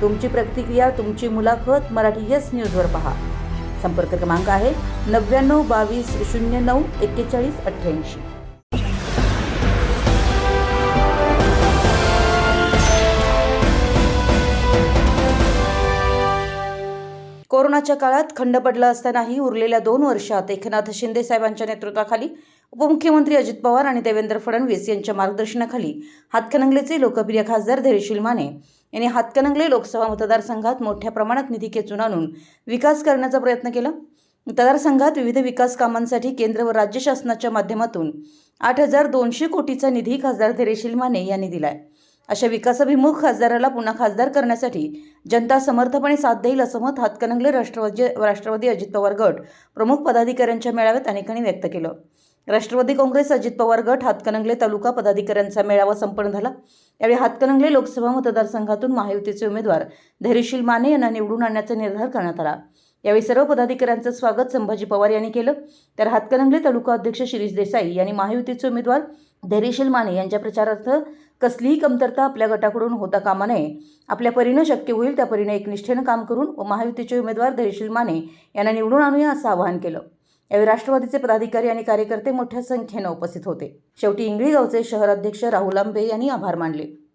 तुमची प्रतिक्रिया तुमची मुलाखत मराठी यस न्यूजवर पहा. संपर्क क्रमांक आहे नव्याण्णव बावीस शून्य नऊ एक्केचाळीस अठ्ठ्याऐंशी. कोरोनाच्या काळात खंड पडला असतानाही उरलेल्या दोन वर्षात एकनाथ शिंदे साहेबांच्या नेतृत्वाखाली उपमुख्यमंत्री अजित पवार आणि देवेंद्र फडणवीस यांच्या मार्गदर्शनाखाली हातखणंगलेचे लोकप्रिय खासदार धैर्यशील माने यांनी हातकणंगले लोकसभा मतदारसंघात मोठ्या प्रमाणात निधी खेचून आणून विकास करण्याचा प्रयत्न केला. मतदारसंघात विविध विकास कामांसाठी केंद्र व राज्य शासनाच्या माध्यमातून आठ हजार दोनशे कोटीचा निधी खासदार धैर्यशील माने यांनी दिलाय. अशा विकासाभिमुख खासदाराला पुन्हा खासदार करण्यासाठी जनता समर्थपणे साथ देईल असं मत हातकणंगले राष्ट्रवादी राष्ट्रवादी अजित पवार गट प्रमुख पदाधिकाऱ्यांच्या मेळाव्यात अनेकांनी व्यक्त केलं. राष्ट्रवादी काँग्रेस अजित पवार गट हातकणंगले तालुका पदाधिकाऱ्यांचा मेळावा संपन्न झाला. यावेळी हातकणंगले लोकसभा मतदारसंघातून महायुतीचे उमेदवार धैर्यशील माने यांना निवडून आणण्याचा निर्धार करण्यात आला. यावेळी सर्व पदाधिकाऱ्यांचं स्वागत संभाजी पवार यांनी केलं. तर हातकणंगले तालुका अध्यक्ष शिरीष देसाई यांनी महायुतीचे उमेदवार धैर्यशील माने यांच्या प्रचारार्थ कसलीही कमतरता आपल्या गटाकडून होता कामा नये. आपल्या परीनं शक्य होईल त्या परीने एकनिष्ठेनं काम करून व महायुतीचे उमेदवार धैर्यशील माने यांना निवडून आणूया असं आवाहन केलं. यावेळी राष्ट्रवादीचे पदाधिकारी आणि कार्यकर्ते मोठ्या संख्येनं उपस्थित होते. शेवटी इंगळीगावचे गावचे राहुल आंबे यांनी आभार मानले.